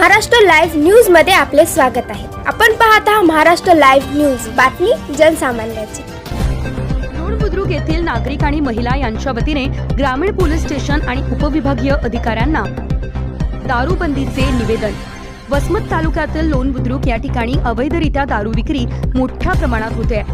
Maharashtra live न्यूजमध्ये आपले स्वागत आहे. आपण पाहत आहात महाराष्ट्र लाईव्ह न्यूज. बातमी जनसामान्याची. बुद्रुक येथील नागरिक आणि महिला यांच्या वतीने ग्रामीण पोलीस स्टेशन आणि उपविभागीय अधिकाऱ्यांना दारूबंदीचे निवेदन. वसमत तालुक्यातील लोण बुद्रुक या ठिकाणी अवैधरित्या दारू विक्री मोठ्या प्रमाणात होते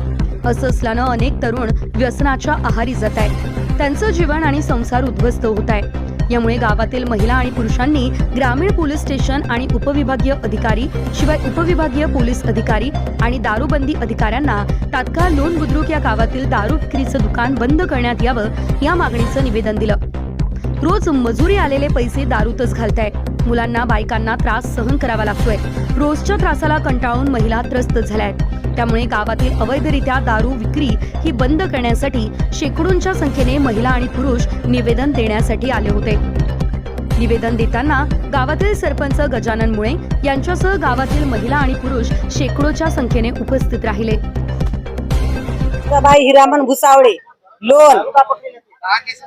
असं असल्यानं अनेक तरुण व्यसनाच्या आहारी जात आहेत. त्यांचं जीवन आणि संसार उद्ध्वस्त होत आहे. यामुळे गावातील महिला आणि पुरुषांनी ग्रामीण पोलीस स्टेशन आणि उपविभागीय अधिकारी शिवाय उपविभागीय पोलीस अधिकारी आणि दारूबंदी अधिकाऱ्यांना तात्काळ लोण बुद्रुक या गावातील दारू विक्रीचं दुकान बंद करण्यात यावं या मागणीचं निवेदन दिलं. रोज मजुरी आलेले पैसे दारूतच घालताय मुलांना बायकांना त्रास सहन करावा लागतोय. रोजच्या त्रासाला कंटाळून महिला त्रस्त झाल्या आहेत त्यामुळे गावातील अवैधरित्या दारू विक्री ही बंद करण्यासाठी शेकडोंच्या संख्येने महिला आणि पुरुष निवेदन देण्यासाठी आले होते. निवेदन देताना गावातील सरपंच गजानन मुळे यांच्यासह गावातील महिला आणि पुरुष शेकडोच्या संख्येने उपस्थित राहिले. बाई हिरामन भुसावळे लोन.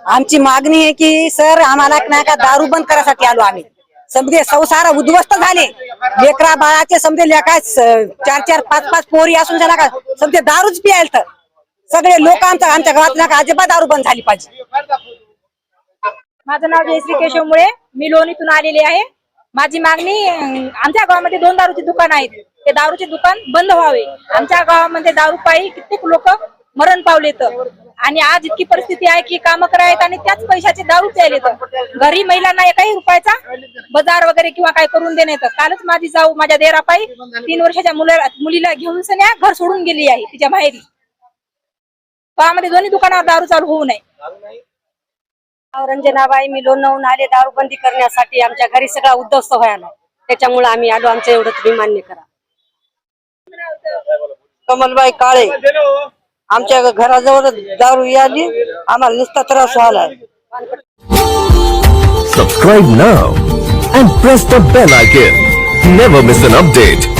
आमची मागणी आहे की सर आम्हाला दारू बंद करायसाठी आलो आम्ही. समजे संसार उद्ध्वस्त झाले. लेकरा बाळाचे समजे लेखा चार चार पाच पाच पोरी असून झाला का समजे दारूच पियाल तर. सगळे लोक आमच्या आमच्या गावात नाही अजिबात दारू बंद झाली पाहिजे. माझं नाव जयश्री केशवमुळे मी लोणीतून आलेली आहे. माझी मागणी आमच्या गावामध्ये दोन दारूचे दुकान आहेत. ते दारूचे दुकान बंद व्हावे. आमच्या गावामध्ये दारू पायी कित्येक लोक मरण पावलेत. आणि आज इतकी परिस्थिती आहे की काम करायत आणि त्याच पैशाचे दारू प्यायलेत घरी महिलांना एकाही रुपयाचा बाजार वगैरे किंवा काय करून देण्यात कालच माझी जाऊ माझ्या देरापायी तीन वर्षाच्या मुला मुलीला घेऊन सन्या घर सोडून गेली आहे तिच्या माहेरी. गावामध्ये दोन्ही दुकानावर दारू चालू होऊ नये. रंजनाबाई मी लोणावून आले दारूबंदी करण्यासाठी. आमच्या घरी सगळा उद्ध्वस्त व्हायला. त्याच्यामुळे आम्ही आलो. आमचं एवढं तुम्ही मान्य करा. कमलबाई काळे. आमच्या घराजवळ दारू आली आम्हाला नुसता त्रास झाला subscribe now and press the bell icon never miss an update